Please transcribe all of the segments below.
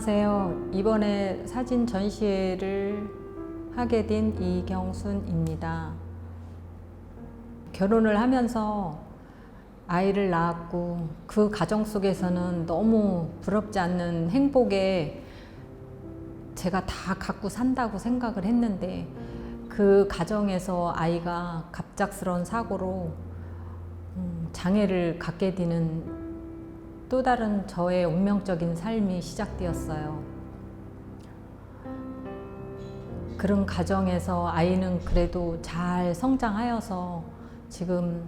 안녕하세요. 이번에 사진 전시회를 하게 된 이경순입니다. 결혼을 하면서 아이를 낳았고 그 가정 속에서는 너무 부럽지 않는 행복에 제가 다 갖고 산다고 생각을 했는데 그 가정에서 아이가 갑작스러운 사고로 음, 장애를 갖게 되는 또 다른 저의 운명적인 삶이 시작되었어요. 그런 가정에서 아이는 그래도 잘 성장하여서 지금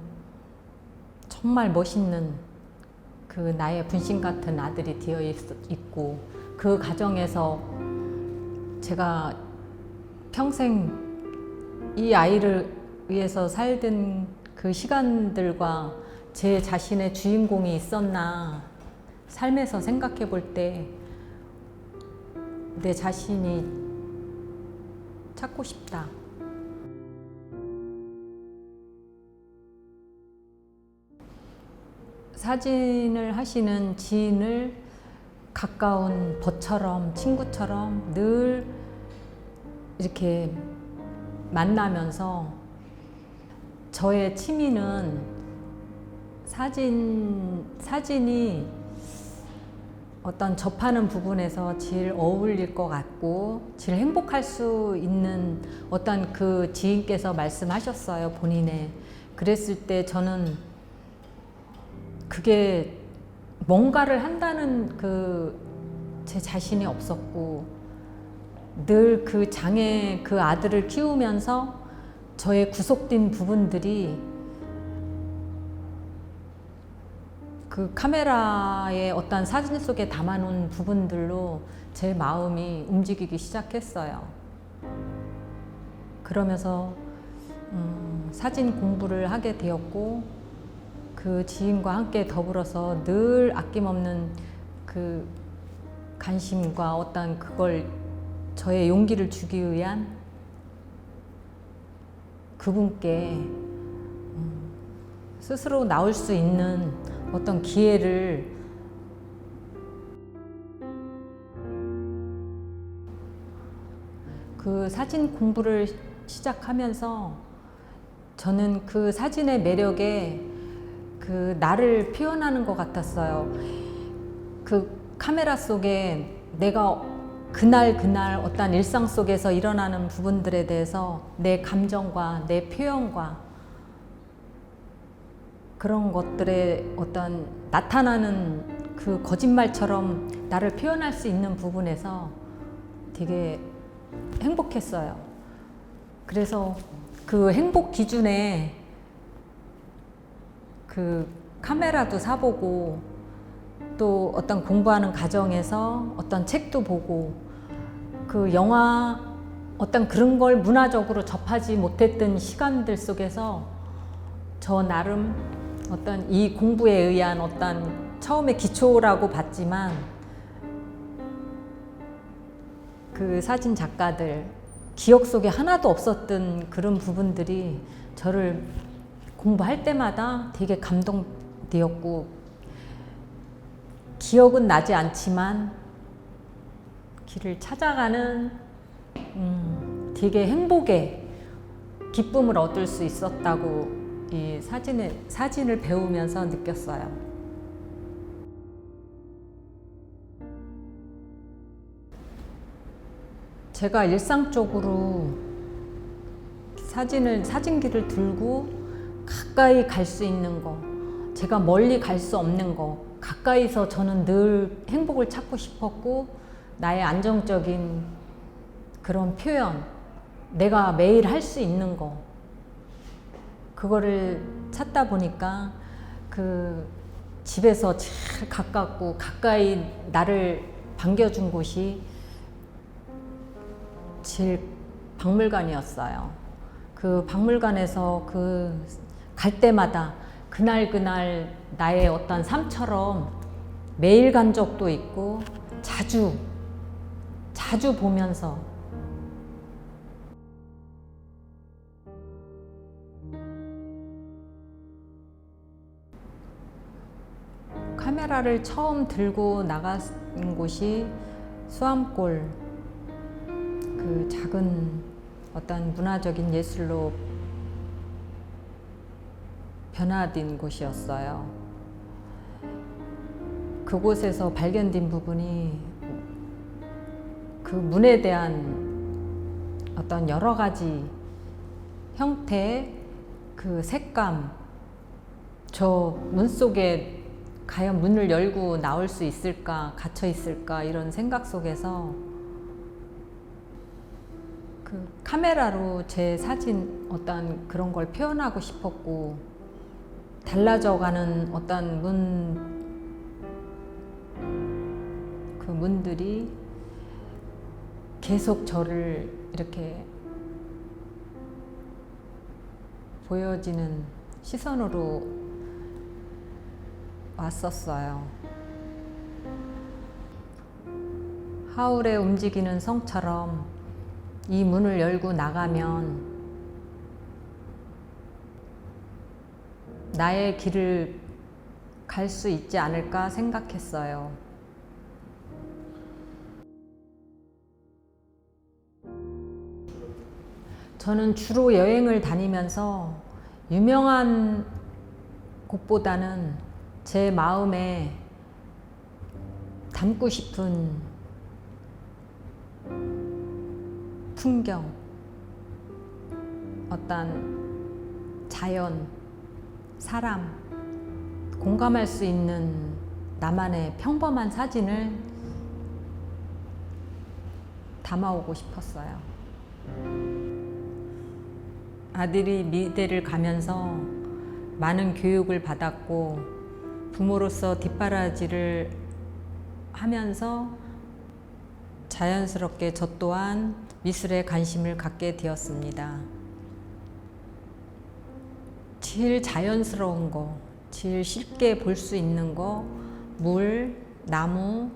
정말 멋있는 그 나의 분신 같은 아들이 되어 있- 있고 그 가정에서 제가 평생 이 아이를 위해서 살던 그 시간들과 제 자신의 주인공이 있었나 삶에서 생각해 볼 때 내 자신이 찾고 싶다. 사진을 하시는 지인을 가까운 벗처럼 친구처럼 늘 이렇게 만나면서 저의 취미는 사진 사진이 어떤 접하는 부분에서 제일 어울릴 것 같고 제일 행복할 수 있는 어떤 그 지인께서 말씀하셨어요 본인의. 그랬을 때 저는 그게 뭔가를 한다는 그 제 자신이 없었고 늘 그 장애 그 아들을 키우면서 저의 구속된 부분들이 그 카메라의 어떤 사진 속에 담아놓은 부분들로 제 마음이 움직이기 시작했어요. 그러면서 음, 사진 공부를 하게 되었고 그 지인과 함께 더불어서 늘 아낌없는 그 관심과 어떤 그걸 저의 용기를 주기 위한 그분께 음, 스스로 나올 수 있는 어떤 기회를 그 사진 공부를 시작하면서 저는 그 사진의 매력에 그 나를 표현하는 것 같았어요. 그 카메라 속에 내가 그날 그날 어떤 일상 속에서 일어나는 부분들에 대해서 내 감정과 내 표현과 그런 것들의 어떤 나타나는 그 거짓말처럼 나를 표현할 수 있는 부분에서 되게 행복했어요. 그래서 그 행복 기준에 그 카메라도 사보고 또 어떤 공부하는 과정에서 어떤 책도 보고 그 영화 어떤 그런 걸 문화적으로 접하지 못했던 시간들 속에서 저 나름 어떤 이 공부에 의한 어떤 처음에 기초라고 봤지만 그 사진 작가들 기억 속에 하나도 없었던 그런 부분들이 저를 공부할 때마다 되게 감동되었고 기억은 나지 않지만 길을 찾아가는 음, 되게 행복의 기쁨을 얻을 수 있었다고 이 사진을 사진을 배우면서 느꼈어요. 제가 일상적으로 사진을 사진기를 들고 가까이 갈 수 있는 거, 제가 멀리 갈 수 없는 거, 가까이서 저는 늘 행복을 찾고 싶었고 나의 안정적인 그런 표현, 내가 매일 할 수 있는 거, 그거를 찾다 보니까 그 집에서 제일 가깝고 가까이 나를 반겨준 곳이 제일 박물관이었어요. 그 박물관에서 그 갈 때마다 그날 그날 나의 어떤 삶처럼 매일 간 적도 있고 자주 자주 보면서 카메라를 처음 들고 나간 곳이 수암골 그 작은 어떤 문화적인 예술로 변화된 곳이었어요. 그곳에서 발견된 부분이 그 문에 대한 어떤 여러 가지 형태, 그 색감, 저 문 속에 과연 문을 열고 나올 수 있을까, 갇혀 있을까 이런 생각 속에서 그 카메라로 제 사진 어떤 그런 걸 표현하고 싶었고 달라져가는 어떤 문, 그 문들이 계속 저를 이렇게 보여지는 시선으로 왔었어요. 하울의 움직이는 성처럼 이 문을 열고 나가면 나의 길을 갈 수 있지 않을까 생각했어요. 저는 주로 여행을 다니면서 유명한 곳보다는 제 마음에 담고 싶은 풍경, 어떤 자연, 사람, 공감할 수 있는 나만의 평범한 사진을 담아오고 싶었어요. 아들이 미대를 가면서 많은 교육을 받았고 부모로서 뒷바라지를 하면서 자연스럽게 저 또한 미술에 관심을 갖게 되었습니다. 제일 자연스러운 거, 제일 쉽게 볼 수 있는 거, 물, 나무,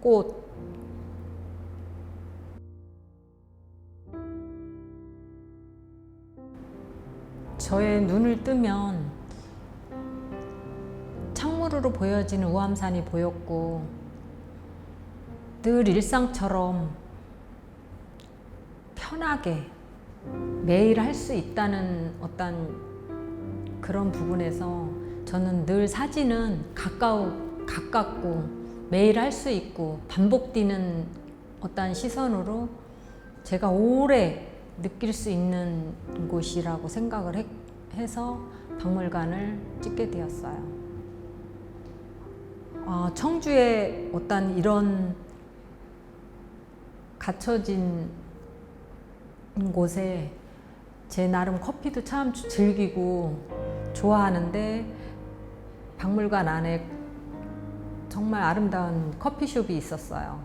꽃. 저의 눈을 뜨면 창문으로 보여지는 우암산이 보였고 늘 일상처럼 편하게 매일 할 수 있다는 어떤 그런 부분에서 저는 늘 사진은 가까우, 가깝고 매일 할 수 있고 반복되는 어떤 시선으로 제가 오래 느낄 수 있는 곳이라고 생각을 해, 해서 박물관을 찍게 되었어요. 아, 청주에 어떤 이런 갇혀진 곳에 제 나름 커피도 참 즐기고 좋아하는데 박물관 안에 정말 아름다운 커피숍이 있었어요.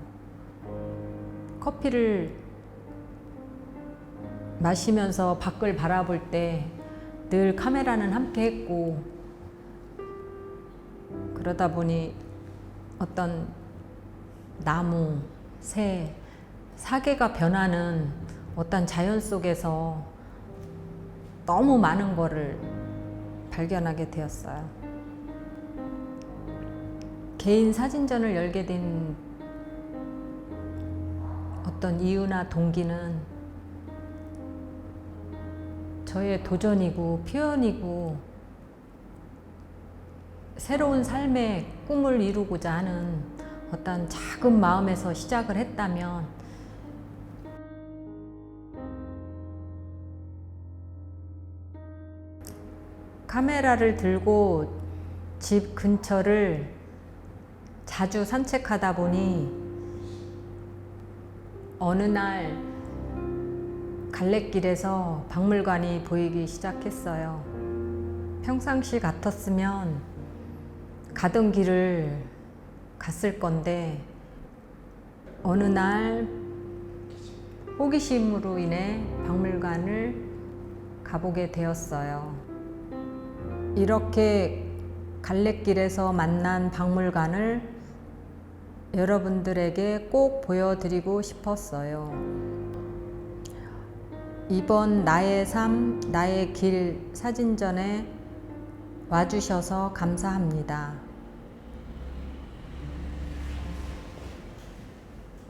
커피를 마시면서 밖을 바라볼 때 늘 카메라는 함께 했고 그러다 보니 어떤 나무, 새, 사계가 변하는 어떤 자연 속에서 너무 많은 거를 발견하게 되었어요. 개인 사진전을 열게 된 어떤 이유나 동기는 저의 도전이고 표현이고 새로운 삶의 꿈을 이루고자 하는 어떤 작은 마음에서 시작을 했다면 카메라를 들고 집 근처를 자주 산책하다 보니 어느 날 갈래길에서 박물관이 보이기 시작했어요. 평상시 같았으면 가던 길을 갔을 건데 어느 날 호기심으로 인해 박물관을 가보게 되었어요. 이렇게 갈래길에서 만난 박물관을 여러분들에게 꼭 보여드리고 싶었어요. 이번 나의 삶, 나의 길 사진전에 와주셔서 감사합니다.